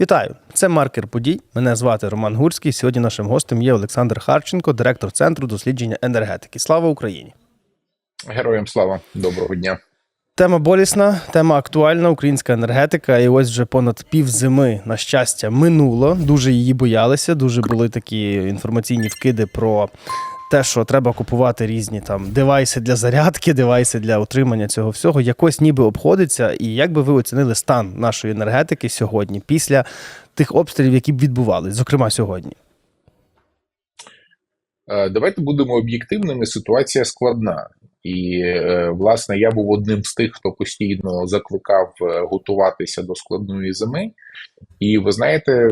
Вітаю! Це маркер подій. Мене звати Роман Гурський. Сьогодні нашим гостем є Олександр Харченко, директор центру дослідження енергетики. Слава Україні! Героям слава, доброго дня. Тема болісна, тема актуальна, українська енергетика. І ось вже понад пів зими, на щастя, минуло. Дуже її боялися. Дуже були такі інформаційні вкиди про те, що треба купувати різні там девайси для зарядки, девайси для отримання цього всього. Якось ніби обходиться. І як би ви оцінили стан нашої енергетики сьогодні, після тих обстрілів, які б відбувалися, зокрема сьогодні? Е, Давайте будемо об'єктивними. Ситуація складна. І, е, власне, я був одним з тих, хто постійно закликав е, готуватися до складної зими. І ви знаєте,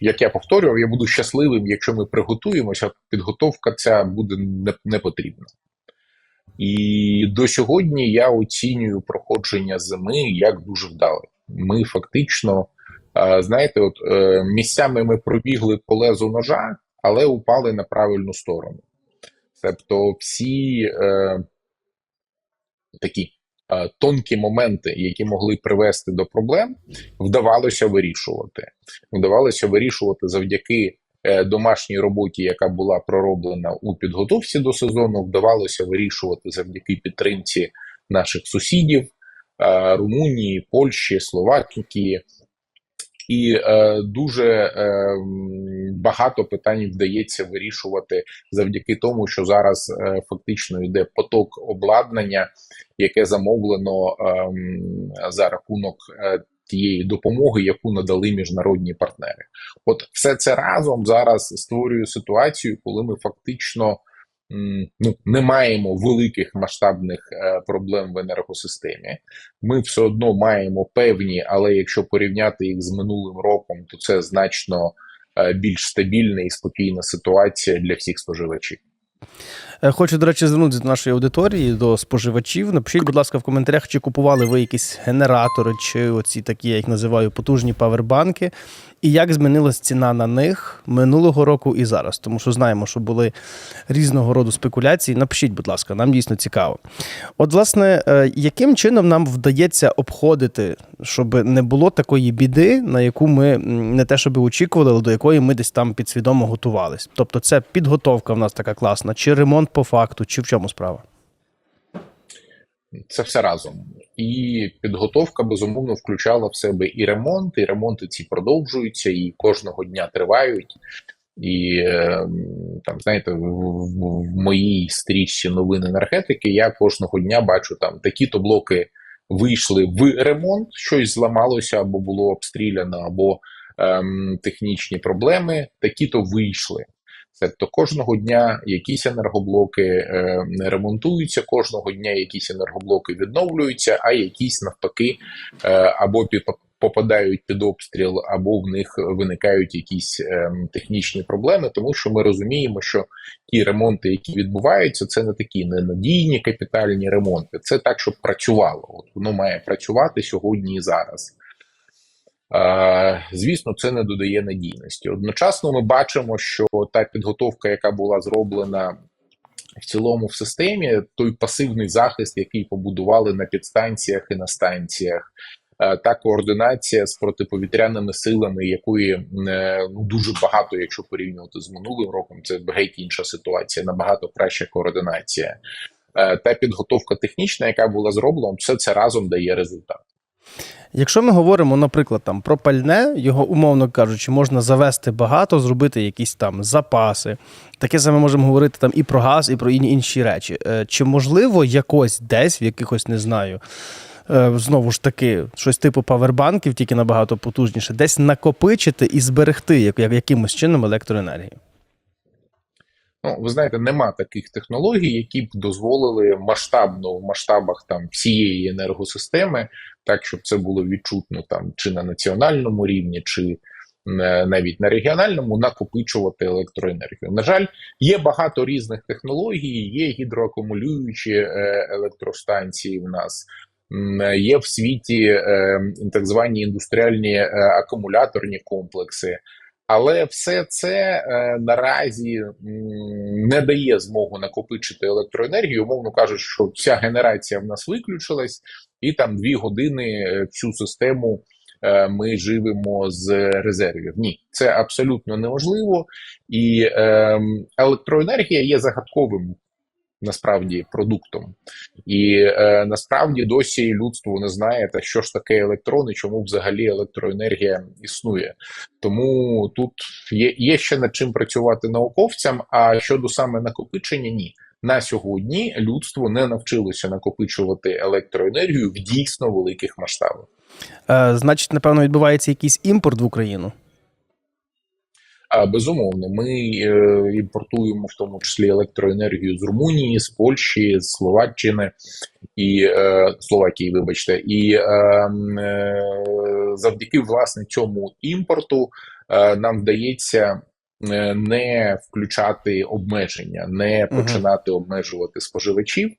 як я повторював, я буду щасливим, якщо ми приготуємося, підготовка ця буде не, потрібна. І до сьогодні я оцінюю проходження зими як дуже вдале. Ми фактично, е, знаєте, от місцями ми пробігли по лезу ножа, але упали на правильну сторону. Тобто всі такі е, тонкі моменти, які могли привести до проблем, вдавалося вирішувати. Вдавалося вирішувати завдяки е, домашній роботі, яка була пророблена у підготовці до сезону. Вдавалося вирішувати завдяки підтримці наших сусідів е, Румунії, Польщі, Словакії. І е, дуже е, багато питань вдається вирішувати завдяки тому, що зараз е, фактично йде поток обладнання, яке замовлено е, за рахунок е, тієї допомоги, яку надали міжнародні партнери. От все це разом зараз створює ситуацію, коли ми фактично ну, не маємо великих масштабних е, проблем в енергосистемі. Ми все одно маємо певні, але якщо порівняти їх з минулим роком, то це значно е, більш стабільна і спокійна ситуація для всіх споживачів. Е, Хочу, до речі, звернутися до нашої аудиторії, до споживачів. Напишіть, будь ласка, в коментарях, чи купували ви якісь генератори, чи оці такі, я їх називаю, потужні павербанки, і як змінилась ціна на них минулого року і зараз. Тому що знаємо, що були різного роду спекуляції. Напишіть, будь ласка, нам дійсно цікаво. От, власне, е, яким чином нам вдається обходити, щоб не було такої біди, на яку ми не те, щоб очікували, але до якої ми десь там підсвідомо готувались. Тобто, це підготовка в нас така класна, чи ремонт по факту, чи в чому справа? Це все разом. І підготовка безумовно включала в себе і ремонт, і ремонти ці продовжуються, і кожного дня тривають. І е, там, знаєте, в, в, моїй стрічці новин енергетики я кожного дня бачу там такі-то блоки вийшли в ремонт, щось зламалося або було обстріляно, або ем, технічні проблеми, такі-то вийшли. Тобто кожного дня якісь енергоблоки е, ремонтуються, кожного дня якісь енергоблоки відновлюються, а якісь навпаки е, або попадають під обстріл, або в них виникають якісь е, технічні проблеми, тому що ми розуміємо, що ті ремонти, які відбуваються, це не такі ненадійні капітальні ремонти. Це так, щоб працювало. От воно має працювати сьогодні і зараз. Е, Звісно, це не додає надійності. Одночасно, ми бачимо, що та підготовка, яка була зроблена в цілому в системі, той пасивний захист, який побудували на підстанціях і на станціях, е, та координація з протиповітряними силами, якої е, ну дуже багато, якщо порівнювати з минулим роком, це геть інша ситуація, набагато краща координація. Та підготовка технічна, яка була зроблена, все це разом дає результат. Якщо ми говоримо, наприклад, там про пальне, його, умовно кажучи, можна завести багато, зробити якісь там запаси. Таке саме можемо говорити там і про газ, і про інші речі. Е, Чи можливо якось десь, в якихось не знаю, е, знову ж таки, щось типу павербанків, тільки набагато потужніше, десь накопичити і зберегти як, як, якимось чином електроенергію? Ну, ви знаєте, нема таких технологій, які б дозволили масштабно в масштабах там всієї енергосистеми, так щоб це було відчутно там чи на національному рівні, чи е, навіть на регіональному накопичувати електроенергію. На жаль, є багато різних технологій, є гідроакумулюючі е, електростанції в нас. Є в світі е, так звані індустріальні акумуляторні комплекси, але все це е, наразі не дає змогу накопичити електроенергію. Умовно кажуть, що вся генерація в нас виключилась, і там дві години цю всю систему е, ми живемо з резервів. Ні, це абсолютно неможливо, і е, електроенергія є загадковим насправді продуктом. І е, насправді досі людство не знає, та що ж таке електрон і чому взагалі електроенергія існує. Тому тут є, є ще над чим працювати науковцям. А щодо саме накопичення, ні. На сьогодні людство не навчилося накопичувати електроенергію в дійсно великих масштабах. Е, значить, напевно, відбувається якийсь імпорт в Україну. А безумовно, ми е, імпортуємо в тому числі електроенергію з Румунії, з Польщі, з Словаччини і е, Словакії, вибачте, і е, м, е, завдяки власне цьому імпорту нам вдається. Не включати обмеження, не починати обмежувати споживачів.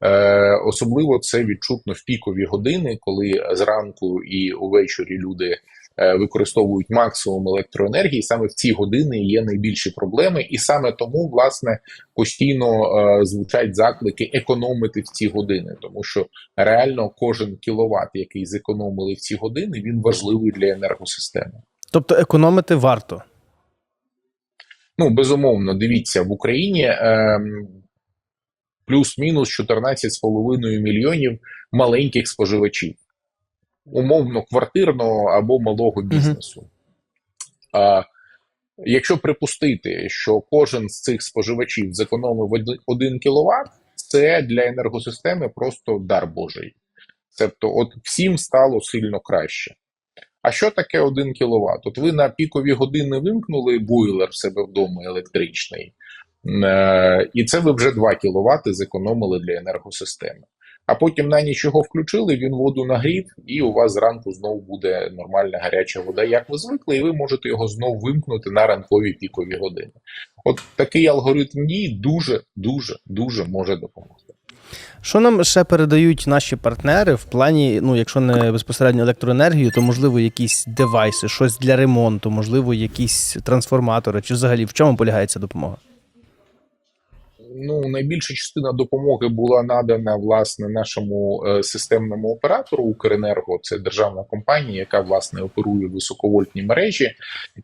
Е, особливо це відчутно в пікові години, коли зранку і увечері люди використовують максимум електроенергії. Саме в ці години є найбільші проблеми, і саме тому власне постійно е, звучать заклики економити в ці години, тому що реально кожен кіловат, який зекономили в ці години, він важливий для енергосистеми. Тобто економити варто. Ну безумовно, дивіться в Україні. Е, Плюс-мінус 14,5 мільйонів маленьких споживачів, умовно квартирного або малого бізнесу. А якщо припустити, що кожен з цих споживачів зекономив 1 кВт, це для енергосистеми просто дар Божий. Тобто, от всім стало сильно краще. А що таке 1 кВт? От ви на пікові години вимкнули бойлер в себе вдома електричний, е, і це ви вже 2 кВт зекономили для енергосистеми. А потім на ніч його включили, він воду нагрів, і у вас зранку знову буде нормальна гаряча вода, як ви звикли, і ви можете його знову вимкнути на ранкові пікові години. От такий алгоритм дій дуже, дуже, дуже може допомогти. Що нам ще передають наші партнери в плані, ну, якщо не безпосередньо електроенергію, то можливо якісь девайси, щось для ремонту, можливо, якісь трансформатори, чи взагалі в чому полягає ця допомога? Ну, найбільша частина допомоги була надана власне нашому е, системному оператору Укренерго. Це державна компанія, яка власне оперує високовольтні мережі,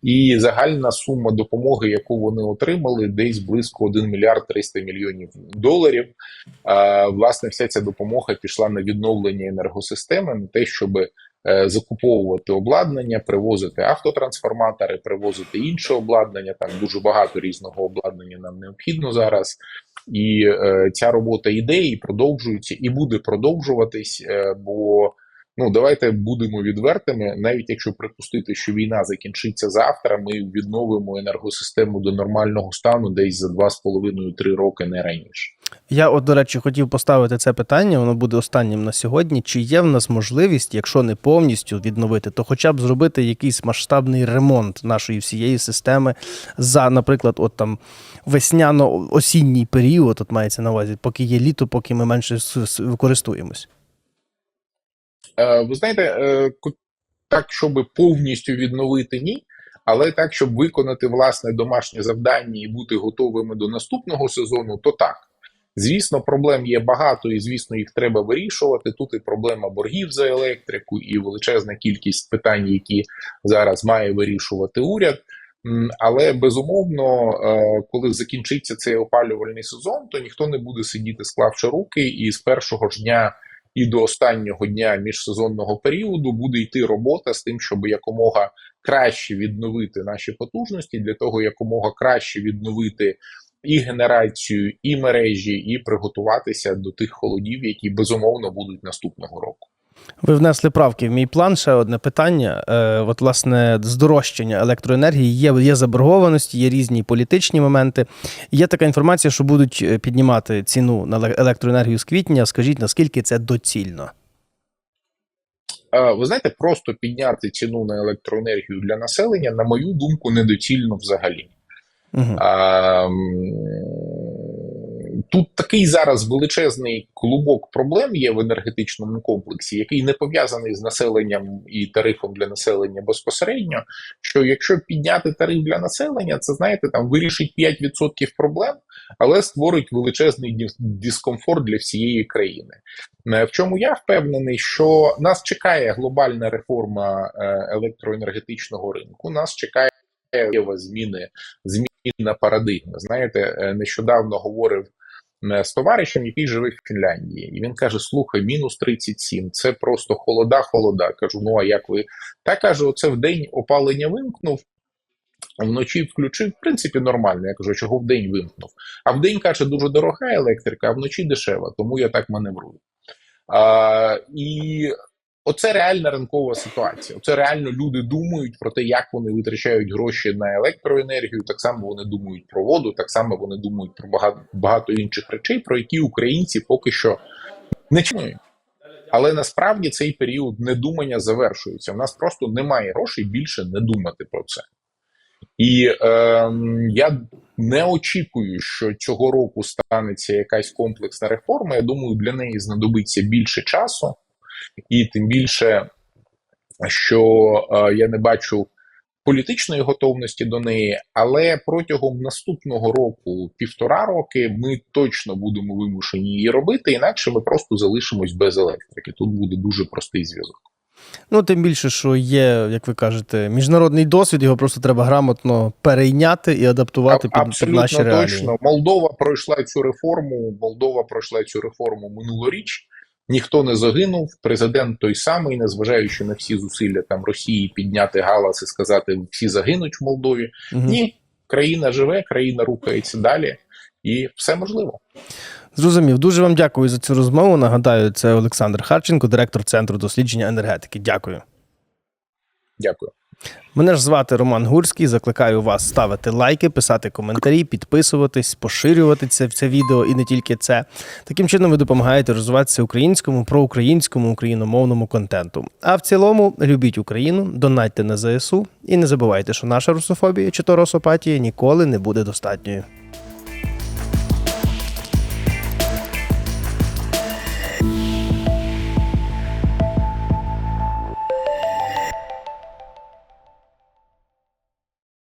і загальна сума допомоги, яку вони отримали, десь близько 1 мільярд 300 мільйонів доларів. Е, власне, вся ця допомога пішла на відновлення енергосистеми, на те, щоб е, закуповувати обладнання, привозити автотрансформатори, привозити інше обладнання. Там дуже багато різного обладнання нам необхідно зараз. І е, ця робота йде і продовжується, і буде продовжуватись. Е, бо ну давайте будемо відвертими. Навіть якщо припустити, що війна закінчиться завтра, ми відновимо енергосистему до нормального стану десь за 2,5-3 роки, не раніше. Я, от, до речі, хотів поставити це питання, воно буде останнім на сьогодні. Чи є в нас можливість, якщо не повністю відновити, то хоча б зробити якийсь масштабний ремонт нашої всієї системи за, наприклад, от там весняно-осінній період, от мається на увазі, поки є літо, поки ми менше с- Е, ви знаєте, е, так, щоб повністю відновити ні, але так, щоб виконати власне домашнє завдання і бути готовими до наступного сезону, то так. Звісно, проблем є багато, і звісно, їх треба вирішувати. Тут і проблема боргів за електрику, і величезна кількість питань, які зараз має вирішувати уряд. Але безумовно, е, коли закінчиться цей опалювальний сезон, то ніхто не буде сидіти, склавши руки, і з першого ж дня і до останнього дня міжсезонного періоду буде йти робота з тим, щоб якомога краще відновити наші потужності, для того якомога краще відновити і генерацію, і мережі, і приготуватися до тих холодів, які безумовно будуть наступного року. Ви внесли правки в мій план. Ще одне питання. Е, от, власне, здорожчання електроенергії є, є заборгованості, є різні політичні моменти. Є така інформація, що будуть е, піднімати ціну на електроенергію з квітня. Скажіть, наскільки це доцільно? Е, Ви знаєте, просто підняти ціну на електроенергію для населення, на мою думку, недоцільно взагалі. Тут такий зараз величезний клубок проблем є в енергетичному комплексі, який не пов'язаний з населенням і тарифом для населення безпосередньо. Що якщо підняти тариф для населення, це знаєте, там вирішить 5% проблем. але створить величезний дискомфорт для всієї країни. Е, В чому я впевнений, що нас чекає глобальна реформа е, електроенергетичного ринку. Нас чекає зміни, зміна парадигми. Знаєте, е, нещодавно говорив е, з товаришем, який живе в Фінляндії, і він каже: Слухай, мінус 37, це просто холода, холода. Кажу, ну а як ви? Та каже, оце в день опалення вимкнув. Вночі включив, в принципі, нормально. Я кажу, чого в день вимкнув. А в день каже, дуже дорога електрика, а вночі дешева, тому я так маневрую. А, і оце реальна ринкова ситуація. Оце реально люди думають про те, як вони витрачають гроші на електроенергію. Так само вони думають про воду, так само вони думають про багато, багато інших речей, про які українці поки що не чують. Але насправді цей період недумання завершується. У нас просто немає грошей більше не думати про це. І ем, я не очікую, що цього року станеться якась комплексна реформа. Я думаю, для неї знадобиться більше часу, і тим більше, що е, я не бачу політичної готовності до неї, але протягом наступного року, півтора роки, ми точно будемо вимушені її робити, інакше ми просто залишимось без електрики. Тут буде дуже простий зв'язок. Ну, тим більше, що є, як ви кажете, міжнародний досвід, його просто треба грамотно перейняти і адаптувати А- під, під наші реалії. точно. Молдова пройшла цю реформу. Молдова пройшла цю реформу минулоріч. Ніхто не загинув. Президент той самий, незважаючи на всі зусилля там Росії підняти галас і сказати, всі загинуть в Молдові. Угу. Ні, країна живе, країна рухається далі, і все можливо. Зрозумів. Дуже вам дякую за цю розмову. Нагадаю, це Олександр Харченко, директор Центру дослідження енергетики. Дякую. Дякую. Мене ж звати Роман Гурський. Закликаю вас ставити лайки, писати коментарі, підписуватись, поширювати це, це відео і не тільки це. Таким чином ви допомагаєте розвиватися українському, проукраїнському, україномовному контенту. А в цілому любіть Україну, донатьте на ЗСУ і не забувайте, що наша русофобія чи то росопатія ніколи не буде достатньою.